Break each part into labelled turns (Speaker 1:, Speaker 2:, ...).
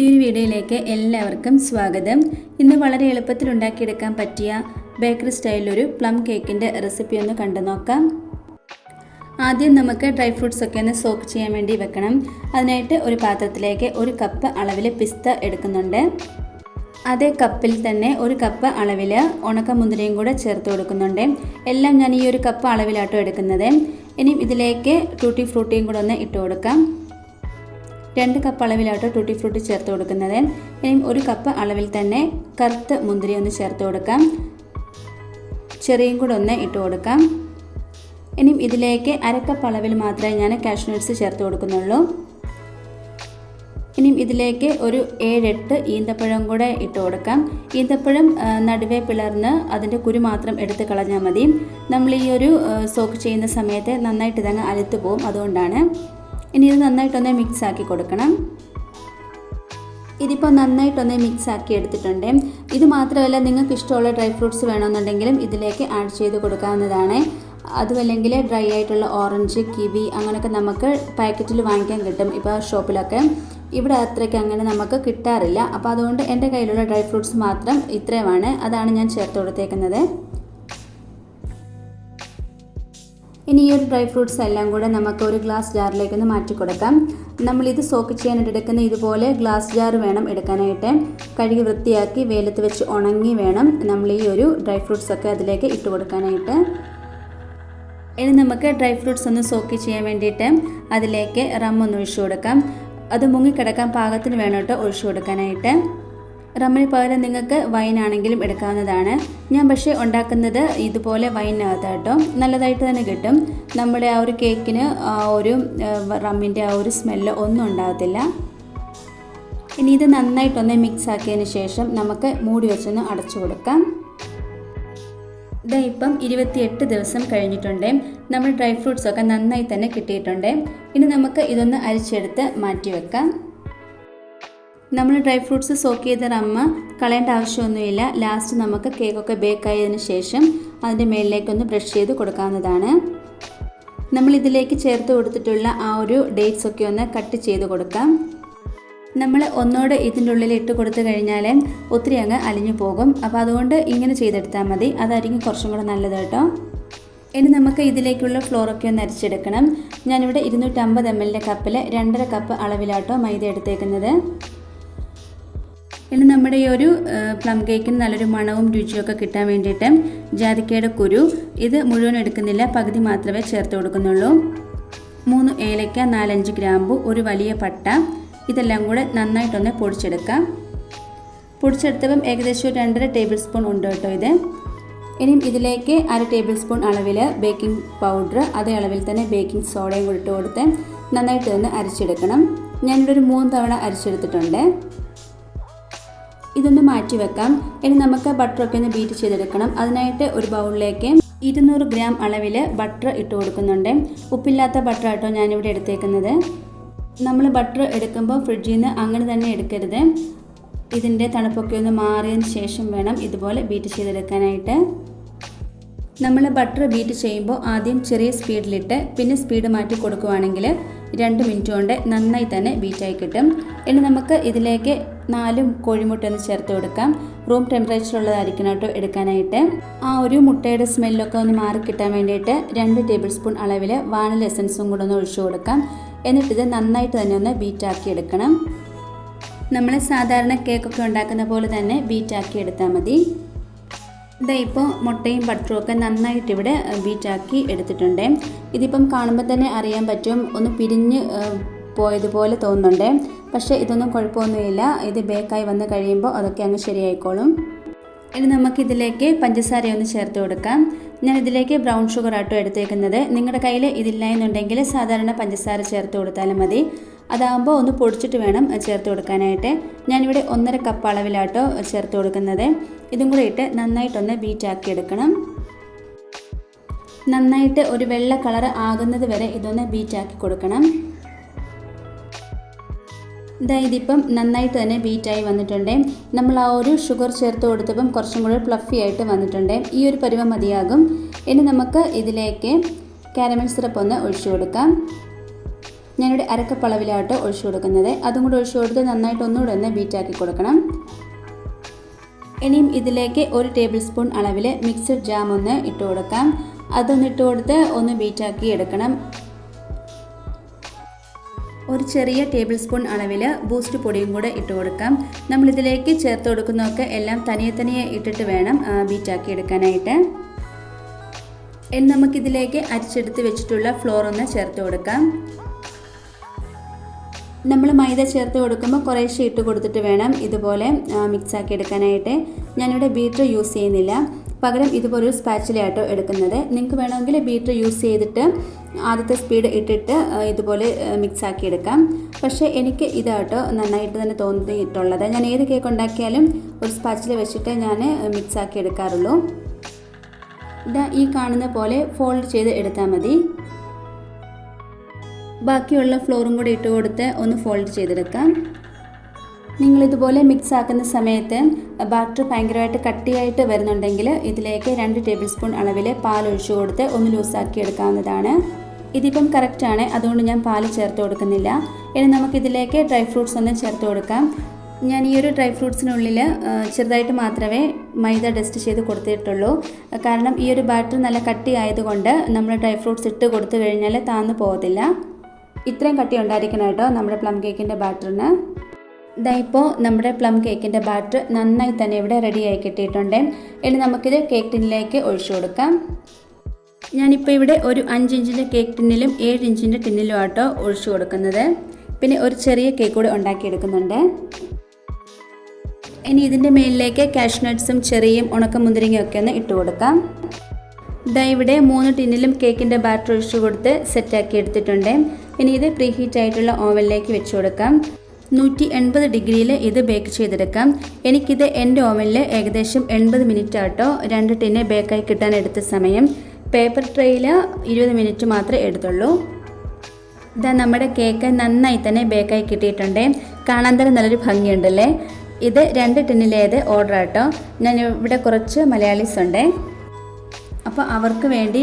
Speaker 1: പുതിയൊരു വീഡിയോയിലേക്ക് എല്ലാവർക്കും സ്വാഗതം ഇന്ന് വളരെ എളുപ്പത്തിൽ ഉണ്ടാക്കിയെടുക്കാൻ പറ്റിയ ബേക്കറി സ്റ്റൈലിലൊരു പ്ലം കേക്കിൻ്റെ റെസിപ്പി ഒന്ന് കണ്ടു നോക്കാം ആദ്യം നമുക്ക് ഡ്രൈ ഫ്രൂട്ട്സ് ഒക്കെ ഒന്ന് സോക്ക് ചെയ്യാൻ വേണ്ടി വെക്കണം അതിനായിട്ട് ഒരു പാത്രത്തിലേക്ക് ഒരു കപ്പ് അളവിൽ പിസ്ത എടുക്കുന്നുണ്ട് അതേ കപ്പിൽ തന്നെ ഒരു കപ്പ് അളവിൽ ഉണക്കമുന്തിരിയും കൂടെ ചേർത്ത് കൊടുക്കുന്നുണ്ട് എല്ലാം ഞാൻ ഈ ഒരു കപ്പ് അളവിലാട്ടോ എടുക്കുന്നത് ഇനി ഇതിലേക്ക് ടൂട്ടി ഫ്രൂട്ടിയും കൂടെ ഒന്ന് ഇട്ട് കൊടുക്കാം രണ്ട് കപ്പ് അളവിലാട്ടോ ടൂട്ടി ഫ്രൂട്ടി ചേർത്ത് കൊടുക്കുന്നത് ഇനിയും ഒരു കപ്പ് അളവിൽ തന്നെ കറുത്ത മുന്തിരി ഒന്ന് ചേർത്ത് കൊടുക്കാം ചെറിയും കൂടെ ഒന്ന് ഇട്ട് കൊടുക്കാം ഇനിയും ഇതിലേക്ക് അരക്കപ്പ് അളവിൽ മാത്രമേ ഞാൻ കാഷ്നട്ട്സ് ചേർത്ത് കൊടുക്കുന്നുള്ളൂ ഇനിയും ഇതിലേക്ക് ഒരു ഏഴെട്ട് ഈന്തപ്പഴം കൂടെ ഇട്ട് കൊടുക്കാം ഈന്തപ്പഴം നടുവേ പിളർന്ന് അതിൻ്റെ കുരു മാത്രം എടുത്ത് കളഞ്ഞാൽ മതി നമ്മൾ ഈ ഒരു സോക്ക് ചെയ്യുന്ന സമയത്ത് നന്നായിട്ട് ഇതങ്ങ് അലുത്തു പോകും അതുകൊണ്ടാണ് ഇനി ഇത് നന്നായിട്ടൊന്ന് മിക്സ് ആക്കി കൊടുക്കണം ഇതിപ്പോൾ നന്നായിട്ടൊന്ന് മിക്സ് ആക്കി എടുത്തിട്ടുണ്ട് ഇത് മാത്രമല്ല നിങ്ങൾക്ക് ഇഷ്ടമുള്ള ഡ്രൈ ഫ്രൂട്ട്സ് വേണമെന്നുണ്ടെങ്കിലും ഇതിലേക്ക് ആഡ് ചെയ്ത് കൊടുക്കാവുന്നതാണ് അതുമല്ലെങ്കിൽ ഡ്രൈ ആയിട്ടുള്ള ഓറഞ്ച് കിവി അങ്ങനെയൊക്കെ നമുക്ക് പാക്കറ്റിൽ വാങ്ങിക്കാൻ കിട്ടും ഇപ്പോൾ ഷോപ്പിലൊക്കെ ഇവിടെ അത്രയ്ക്ക് അങ്ങനെ നമുക്ക് കിട്ടാറില്ല അപ്പോൾ അതുകൊണ്ട് എൻ്റെ കയ്യിലുള്ള ഡ്രൈ ഫ്രൂട്ട്സ് മാത്രം ഇത്രയുമാണ് അതാണ് ഞാൻ ചേർത്ത് കൊടുത്തേക്കുന്നത് ഇനി ഈ ഒരു ഡ്രൈ ഫ്രൂട്ട്സ് എല്ലാം കൂടെ നമുക്ക് ഒരു ഗ്ലാസ് ജാറിലേക്ക് ഒന്ന് മാറ്റി കൊടുക്കാം നമ്മളിത് സോക്ക് ചെയ്യാനായിട്ട് എടുക്കുന്ന ഇതുപോലെ ഗ്ലാസ് ജാർ വേണം എടുക്കാനായിട്ട് കഴുകി വൃത്തിയാക്കി വെയിലത്ത് വെച്ച് ഉണങ്ങി വേണം നമ്മൾ ഈ ഒരു ഡ്രൈ ഫ്രൂട്ട്സ് ഒക്കെ അതിലേക്ക് ഇട്ട് കൊടുക്കാനായിട്ട് ഇനി നമുക്ക് ഡ്രൈ ഫ്രൂട്ട്സ് ഒന്ന് സോക്ക് ചെയ്യാൻ വേണ്ടിയിട്ട് അതിലേക്ക് റം ഒന്ന് ഒഴിച്ചു കൊടുക്കാം അത് മുങ്ങിക്കിടക്കാൻ പാകത്തിന് വേണം ഒഴിച്ചു കൊടുക്കാനായിട്ട് റമ്മിന് പകരം നിങ്ങൾക്ക് വൈൻ ആണെങ്കിലും എടുക്കാവുന്നതാണ് ഞാൻ പക്ഷേ ഉണ്ടാക്കുന്നത് ഇതുപോലെ വൈനകത്ത് കേട്ടോ നല്ലതായിട്ട് തന്നെ കിട്ടും നമ്മുടെ ആ ഒരു കേക്കിന് ആ ഒരു റമ്മിൻ്റെ ആ ഒരു സ്മെല്ല് ഒന്നും ഉണ്ടാകത്തില്ല ഇനി ഇത് നന്നായിട്ടൊന്ന് മിക്സ് ആക്കിയതിന് ശേഷം നമുക്ക് മൂടി വെച്ചൊന്ന് അടച്ചു കൊടുക്കാം ഇതാ ഇപ്പം ഇരുപത്തിയെട്ട് ദിവസം കഴിഞ്ഞിട്ടുണ്ട് നമ്മൾ ഡ്രൈ ഫ്രൂട്ട്സൊക്കെ നന്നായി തന്നെ കിട്ടിയിട്ടുണ്ട് ഇനി നമുക്ക് ഇതൊന്ന് അരിച്ചെടുത്ത് മാറ്റി വെക്കാം നമ്മൾ ഡ്രൈ ഫ്രൂട്ട്സ് സോക്ക് ചെയ്ത റമ്മ കളയേണ്ട ആവശ്യമൊന്നുമില്ല ലാസ്റ്റ് നമുക്ക് കേക്കൊക്കെ ബേക്ക് ആയതിന് ശേഷം അതിൻ്റെ മേളിലേക്കൊന്ന് ബ്രഷ് ചെയ്ത് കൊടുക്കാവുന്നതാണ് നമ്മൾ ഇതിലേക്ക് ചേർത്ത് കൊടുത്തിട്ടുള്ള ആ ഒരു ഡേറ്റ്സ് ഒക്കെ ഒന്ന് കട്ട് ചെയ്ത് കൊടുക്കാം നമ്മൾ ഒന്നോട് ഇതിൻ്റെ ഉള്ളിൽ ഇട്ട് കൊടുത്തു കഴിഞ്ഞാൽ ഒത്തിരി അങ്ങ് അലിഞ്ഞു പോകും അപ്പോൾ അതുകൊണ്ട് ഇങ്ങനെ ചെയ്തെടുത്താൽ മതി അതായിരിക്കും കുറച്ചും കൂടെ നല്ലത് കേട്ടോ ഇനി നമുക്ക് ഇതിലേക്കുള്ള ഫ്ലോറൊക്കെ ഒന്ന് അരച്ചെടുക്കണം ഞാനിവിടെ ഇരുന്നൂറ്റമ്പത് എം എല്ലിൻ്റെ കപ്പിൽ രണ്ടര കപ്പ് അളവിലാട്ടോ മൈദ എടുത്തേക്കുന്നത് ഇനി നമ്മുടെ ഈ ഒരു പ്ലം കേക്കിന് നല്ലൊരു മണവും രുചിയൊക്കെ കിട്ടാൻ വേണ്ടിയിട്ട് ജാതിക്കയുടെ കുരു ഇത് മുഴുവൻ എടുക്കുന്നില്ല പകുതി മാത്രമേ ചേർത്ത് കൊടുക്കുന്നുള്ളൂ മൂന്ന് ഏലക്ക നാലഞ്ച് ഗ്രാമ്പു ഒരു വലിയ പട്ട ഇതെല്ലാം കൂടെ നന്നായിട്ടൊന്ന് പൊടിച്ചെടുക്കാം പൊടിച്ചെടുത്തപ്പം ഏകദേശം രണ്ടര ടേബിൾ സ്പൂൺ ഉണ്ട് കേട്ടോ ഇത് ഇനിയും ഇതിലേക്ക് അര ടേബിൾ സ്പൂൺ അളവിൽ ബേക്കിംഗ് പൗഡർ അതേ അളവിൽ തന്നെ ബേക്കിംഗ് സോഡയും കൂടി ഇട്ട് കൊടുത്ത് നന്നായിട്ട് ഒന്ന് അരിച്ചെടുക്കണം ഞാനിവിടെ ഒരു മൂന്ന് തവണ അരിച്ചെടുത്തിട്ടുണ്ട് ഇതൊന്ന് മാറ്റി വെക്കാം ഇനി നമുക്ക് ബട്ടർ ഒക്കെ ഒന്ന് ബീറ്റ് ചെയ്തെടുക്കണം അതിനായിട്ട് ഒരു ബൗളിലേക്ക് ഇരുന്നൂറ് ഗ്രാം അളവിൽ ബട്ടർ ഇട്ട് കൊടുക്കുന്നുണ്ട് ഉപ്പില്ലാത്ത ബട്ടർ ആട്ടോ ഞാനിവിടെ എടുത്തേക്കുന്നത് നമ്മൾ ബട്ടർ എടുക്കുമ്പോൾ ഫ്രിഡ്ജിൽ നിന്ന് അങ്ങനെ തന്നെ എടുക്കരുത് ഇതിൻ്റെ തണുപ്പൊക്കെ ഒന്ന് മാറിയതിന് ശേഷം വേണം ഇതുപോലെ ബീറ്റ് ചെയ്തെടുക്കാനായിട്ട് നമ്മൾ ബട്ടർ ബീറ്റ് ചെയ്യുമ്പോൾ ആദ്യം ചെറിയ സ്പീഡിലിട്ട് പിന്നെ സ്പീഡ് മാറ്റി കൊടുക്കുവാണെങ്കിൽ രണ്ട് മിനിറ്റ് കൊണ്ട് നന്നായി തന്നെ ബീറ്റായി കിട്ടും ഇനി നമുക്ക് ഇതിലേക്ക് നാലും കോഴിമുട്ട ഒന്ന് ചേർത്ത് കൊടുക്കാം റൂം ഉള്ളതായിരിക്കണം കേട്ടോ എടുക്കാനായിട്ട് ആ ഒരു മുട്ടയുടെ സ്മെല്ലൊക്കെ ഒന്ന് മാറി കിട്ടാൻ വേണ്ടിയിട്ട് രണ്ട് ടേബിൾ സ്പൂൺ അളവിൽ വാനില എസൻസും കൂടെ ഒന്ന് ഒഴിച്ചു കൊടുക്കാം എന്നിട്ടിത് നന്നായിട്ട് തന്നെ ഒന്ന് ബീറ്റാക്കി എടുക്കണം നമ്മൾ സാധാരണ കേക്കൊക്കെ ഉണ്ടാക്കുന്ന പോലെ തന്നെ ബീറ്റാക്കി എടുത്താൽ മതി ഇതാ ഇപ്പോൾ മുട്ടയും ബട്ടറും ഒക്കെ നന്നായിട്ട് ഇവിടെ ബീറ്റാക്കി എടുത്തിട്ടുണ്ട് ഇതിപ്പം കാണുമ്പോൾ തന്നെ അറിയാൻ പറ്റും ഒന്ന് പിരിഞ്ഞ് പോയതുപോലെ തോന്നുന്നുണ്ട് പക്ഷേ ഇതൊന്നും കുഴപ്പമൊന്നുമില്ല ഇത് ബേക്കായി വന്ന് കഴിയുമ്പോൾ അതൊക്കെ അങ്ങ് ശരിയായിക്കോളും ഇനി നമുക്കിതിലേക്ക് പഞ്ചസാരയൊന്ന് ചേർത്ത് കൊടുക്കാം ഞാൻ ഇതിലേക്ക് ബ്രൗൺ ഷുഗർ ആട്ടോ എടുത്തേക്കുന്നത് നിങ്ങളുടെ കയ്യിൽ ഇതില്ല എന്നുണ്ടെങ്കിൽ സാധാരണ പഞ്ചസാര ചേർത്ത് കൊടുത്താലും മതി അതാകുമ്പോൾ ഒന്ന് പൊടിച്ചിട്ട് വേണം ചേർത്ത് കൊടുക്കാനായിട്ട് ഞാനിവിടെ ഒന്നര കപ്പ് അളവിലാട്ടോ ചേർത്ത് കൊടുക്കുന്നത് ഇതും കൂടെ ഇട്ട് നന്നായിട്ടൊന്ന് ബീറ്റാക്കി എടുക്കണം നന്നായിട്ട് ഒരു വെള്ള കളർ ആകുന്നത് വരെ ഇതൊന്ന് ബീറ്റാക്കി കൊടുക്കണം ഇതാ ഇപ്പം നന്നായിട്ട് തന്നെ ബീറ്റായി വന്നിട്ടുണ്ട് നമ്മൾ ആ ഒരു ഷുഗർ ചേർത്ത് കൊടുത്തപ്പം കുറച്ചും കൂടി ഫ്ലഫി ആയിട്ട് വന്നിട്ടുണ്ട് ഈ ഒരു പരുവം മതിയാകും ഇനി നമുക്ക് ഇതിലേക്ക് കാരമൽ സിറപ്പ് ഒന്ന് ഒഴിച്ചു കൊടുക്കാം ഞാനിവിടെ അരക്കപ്പളവിലാട്ട് ഒഴിച്ചു കൊടുക്കുന്നത് അതും കൂടി ഒഴിച്ചു കൊടുത്ത് നന്നായിട്ട് ഒന്നുകൂടെ ഒന്ന് ബീറ്റാക്കി കൊടുക്കണം ഇനിയും ഇതിലേക്ക് ഒരു ടേബിൾ സ്പൂൺ അളവിൽ മിക്സഡ് ജാം ഒന്ന് ഇട്ട് കൊടുക്കാം അതൊന്നിട്ട് കൊടുത്ത് ഒന്ന് ബീറ്റാക്കി എടുക്കണം ഒരു ചെറിയ ടേബിൾ സ്പൂൺ അളവിൽ ബൂസ്റ്റ് പൊടിയും കൂടെ ഇട്ട് കൊടുക്കാം നമ്മളിതിലേക്ക് ചേർത്ത് കൊടുക്കുന്നതൊക്കെ എല്ലാം തനിയെ തനിയെ ഇട്ടിട്ട് വേണം ബീറ്റാക്കി എടുക്കാനായിട്ട് ഇനി നമുക്കിതിലേക്ക് അരിച്ചെടുത്ത് വെച്ചിട്ടുള്ള ഫ്ലോർ ഒന്ന് ചേർത്ത് കൊടുക്കാം നമ്മൾ മൈദ ചേർത്ത് കൊടുക്കുമ്പോൾ കുറേശ്ശെ ഇട്ട് കൊടുത്തിട്ട് വേണം ഇതുപോലെ മിക്സാക്കി എടുക്കാനായിട്ട് ഞാനിവിടെ ബീറ്റർ യൂസ് ചെയ്യുന്നില്ല പകരം ഇതുപോലൊരു സ്പാച്ചിലയാട്ടോ എടുക്കുന്നത് നിങ്ങൾക്ക് വേണമെങ്കിൽ ബീറ്റർ യൂസ് ചെയ്തിട്ട് ആദ്യത്തെ സ്പീഡ് ഇട്ടിട്ട് ഇതുപോലെ മിക്സ് ആക്കി എടുക്കാം പക്ഷേ എനിക്ക് ഇതാട്ടോ നന്നായിട്ട് തന്നെ തോന്നിയിട്ടുള്ളത് ഞാൻ ഏത് കേക്ക് ഉണ്ടാക്കിയാലും ഒരു സ്പാച്ചിൽ വെച്ചിട്ട് ഞാൻ മിക്സ് ആക്കി എടുക്കാറുള്ളൂ ഇതാ ഈ കാണുന്ന പോലെ ഫോൾഡ് ചെയ്ത് എടുത്താൽ മതി ബാക്കിയുള്ള ഫ്ലോറും കൂടി ഇട്ട് കൊടുത്ത് ഒന്ന് ഫോൾഡ് ചെയ്തെടുക്കാം നിങ്ങളിതുപോലെ മിക്സ് ആക്കുന്ന സമയത്ത് ബാറ്റർ ഭയങ്കരമായിട്ട് കട്ടിയായിട്ട് വരുന്നുണ്ടെങ്കിൽ ഇതിലേക്ക് രണ്ട് ടേബിൾ സ്പൂൺ അളവിൽ പാൽ ഒഴിച്ചു കൊടുത്ത് ഒന്ന് ലൂസാക്കി എടുക്കാവുന്നതാണ് ഇതിപ്പം കറക്റ്റാണ് അതുകൊണ്ട് ഞാൻ പാൽ ചേർത്ത് കൊടുക്കുന്നില്ല ഇനി നമുക്കിതിലേക്ക് ഡ്രൈ ഫ്രൂട്ട്സ് ഒന്ന് ചേർത്ത് കൊടുക്കാം ഞാൻ ഈ ഒരു ഡ്രൈ ഫ്രൂട്ട്സിനുള്ളിൽ ചെറുതായിട്ട് മാത്രമേ മൈദ ഡസ്റ്റ് ചെയ്ത് കൊടുത്തിട്ടുള്ളൂ കാരണം ഈ ഒരു ബാറ്റർ നല്ല കട്ടി ആയതുകൊണ്ട് നമ്മൾ ഡ്രൈ ഫ്രൂട്ട്സ് ഇട്ട് കൊടുത്തു കഴിഞ്ഞാൽ താന്നു പോകത്തില്ല ഇത്രയും കട്ടി ഉണ്ടായിരിക്കണം കേട്ടോ നമ്മുടെ പ്ലം കേക്കിൻ്റെ ബാറ്ററിന് ഇതാ ഇപ്പോൾ നമ്മുടെ പ്ലം കേക്കിൻ്റെ ബാറ്റർ നന്നായി തന്നെ ഇവിടെ റെഡിയായി കിട്ടിയിട്ടുണ്ട് ഇനി നമുക്കിത് കേക്ക് ടിന്നിലേക്ക് ഒഴിച്ചു കൊടുക്കാം ഞാനിപ്പോൾ ഇവിടെ ഒരു അഞ്ച് ഇഞ്ചിൻ്റെ കേക്ക് ടിന്നിലും ഏഴ് ഇഞ്ചിൻ്റെ ടിന്നിലും ആട്ടോ ഒഴിച്ചു കൊടുക്കുന്നത് പിന്നെ ഒരു ചെറിയ കേക്ക് കൂടി ഉണ്ടാക്കിയെടുക്കുന്നുണ്ട് ഇനി ഇതിൻ്റെ മേലിലേക്ക് കാഷ്നട്ട്സും ചെറിയും ഉണക്കമുന്തിരിങ്ങയും ഒക്കെ ഒന്ന് ഇട്ട് കൊടുക്കാം ഇതാ ഇവിടെ മൂന്ന് ടിന്നിലും കേക്കിൻ്റെ ബാറ്റർ ഒഴിച്ചു കൊടുത്ത് സെറ്റാക്കി എടുത്തിട്ടുണ്ട് ഇനി ഇത് പ്രീഹീറ്റ് ആയിട്ടുള്ള ഓവനിലേക്ക് വെച്ച് കൊടുക്കാം നൂറ്റി എൺപത് ഡിഗ്രിയിൽ ഇത് ബേക്ക് ചെയ്തെടുക്കാം എനിക്കിത് എൻ്റെ ഓവനിൽ ഏകദേശം എൺപത് മിനിറ്റ് ആട്ടോ രണ്ട് ടിന്നെ ബേക്കായി കിട്ടാൻ എടുത്ത സമയം പേപ്പർ ട്രെയിൽ ഇരുപത് മിനിറ്റ് മാത്രമേ എടുത്തുള്ളൂ ഇതാ നമ്മുടെ കേക്ക് നന്നായി തന്നെ ബേക്കായി കിട്ടിയിട്ടുണ്ട് കാണാൻ തന്നെ നല്ലൊരു ഭംഗിയുണ്ടല്ലേ ഇത് രണ്ട് ടിന്നിലേത് ഓർഡർ ആട്ടോ ഞാൻ ഇവിടെ കുറച്ച് മലയാളീസ് ഉണ്ടേ അപ്പോൾ അവർക്ക് വേണ്ടി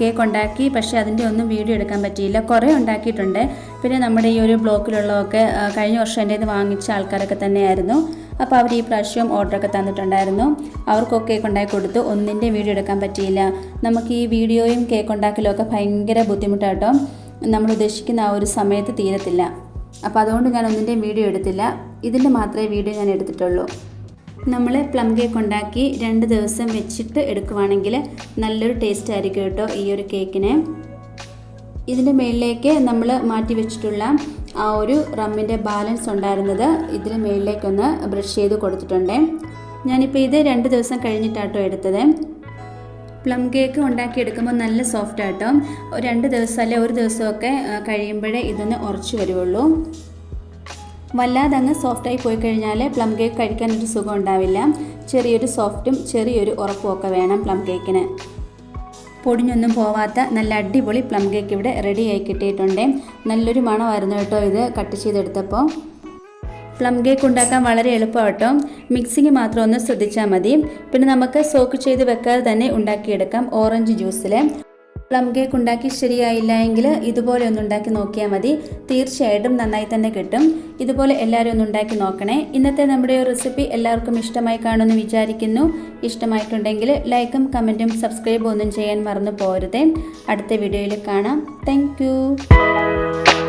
Speaker 1: കേക്ക് ഉണ്ടാക്കി പക്ഷേ അതിൻ്റെ ഒന്നും വീഡിയോ എടുക്കാൻ പറ്റിയില്ല കുറേ ഉണ്ടാക്കിയിട്ടുണ്ട് പിന്നെ നമ്മുടെ ഈ ഒരു ബ്ലോക്കിലുള്ളതൊക്കെ കഴിഞ്ഞ വർഷം എൻ്റെ ഇത് വാങ്ങിച്ച ആൾക്കാരൊക്കെ തന്നെയായിരുന്നു അപ്പോൾ അവർ ഈ പ്രാവശ്യം ഓർഡറൊക്കെ തന്നിട്ടുണ്ടായിരുന്നു അവർക്കൊക്കെ കേക്ക് ഉണ്ടാക്കി കൊടുത്തു ഒന്നിൻ്റെ വീഡിയോ എടുക്കാൻ പറ്റിയില്ല നമുക്ക് ഈ വീഡിയോയും കേക്ക് ഉണ്ടാക്കലുമൊക്കെ ഒക്കെ ഭയങ്കര ബുദ്ധിമുട്ടാട്ടോ നമ്മൾ ഉദ്ദേശിക്കുന്ന ആ ഒരു സമയത്ത് തീരത്തില്ല അപ്പോൾ അതുകൊണ്ട് ഞാൻ ഒന്നിൻ്റെയും വീഡിയോ എടുത്തില്ല ഇതിൻ്റെ മാത്രമേ വീഡിയോ ഞാൻ എടുത്തിട്ടുള്ളൂ നമ്മൾ പ്ലം കേക്ക് ഉണ്ടാക്കി രണ്ട് ദിവസം വെച്ചിട്ട് എടുക്കുവാണെങ്കിൽ നല്ലൊരു ടേസ്റ്റ് ആയിരിക്കും കേട്ടോ ഈ ഒരു കേക്കിന് ഇതിൻ്റെ മുകളിലേക്ക് നമ്മൾ മാറ്റി വെച്ചിട്ടുള്ള ആ ഒരു റമ്മിൻ്റെ ബാലൻസ് ഉണ്ടായിരുന്നത് ഇതിന് മുകളിലേക്കൊന്ന് ബ്രഷ് ചെയ്ത് കൊടുത്തിട്ടുണ്ട് ഞാനിപ്പോൾ ഇത് രണ്ട് ദിവസം കഴിഞ്ഞിട്ടാട്ടോ എടുത്തത് പ്ലം കേക്ക് ഉണ്ടാക്കിയെടുക്കുമ്പോൾ നല്ല സോഫ്റ്റ് ആട്ടോ രണ്ട് ദിവസം അല്ലെ ഒരു ദിവസമൊക്കെ കഴിയുമ്പോഴേ ഇതൊന്ന് ഉറച്ചു വരുള്ളൂ വല്ലാതെ അങ്ങ് സോഫ്റ്റായി പോയി കഴിഞ്ഞാൽ പ്ലം കേക്ക് കഴിക്കാൻ ഒരു സുഖം ഉണ്ടാവില്ല ചെറിയൊരു സോഫ്റ്റും ചെറിയൊരു ഉറപ്പും ഒക്കെ വേണം പ്ലം കേക്കിന് പൊടിഞ്ഞൊന്നും പോവാത്ത നല്ല അടിപൊളി പ്ലം കേക്ക് ഇവിടെ റെഡിയായി കിട്ടിയിട്ടുണ്ട് നല്ലൊരു മണമായിരുന്നു കേട്ടോ ഇത് കട്ട് ചെയ്തെടുത്തപ്പോൾ പ്ലം കേക്ക് ഉണ്ടാക്കാൻ വളരെ എളുപ്പമാണ് കേട്ടോ മിക്സിങ് മാത്രം ഒന്ന് ശ്രദ്ധിച്ചാൽ മതി പിന്നെ നമുക്ക് സോക്ക് ചെയ്ത് വെക്കാതെ തന്നെ ഉണ്ടാക്കിയെടുക്കാം ഓറഞ്ച് ജ്യൂസിൽ പ്ലം കേക്ക് ഉണ്ടാക്കി ശരിയായില്ല എങ്കിൽ ഇതുപോലെ ഒന്ന് ഉണ്ടാക്കി നോക്കിയാൽ മതി തീർച്ചയായിട്ടും നന്നായി തന്നെ കിട്ടും ഇതുപോലെ എല്ലാവരും ഒന്ന് ഉണ്ടാക്കി നോക്കണേ ഇന്നത്തെ നമ്മുടെ റെസിപ്പി എല്ലാവർക്കും ഇഷ്ടമായി കാണുമെന്ന് വിചാരിക്കുന്നു ഇഷ്ടമായിട്ടുണ്ടെങ്കിൽ ലൈക്കും കമൻറ്റും സബ്സ്ക്രൈബും ഒന്നും ചെയ്യാൻ മറന്നു പോരുതേ അടുത്ത വീഡിയോയിൽ കാണാം താങ്ക്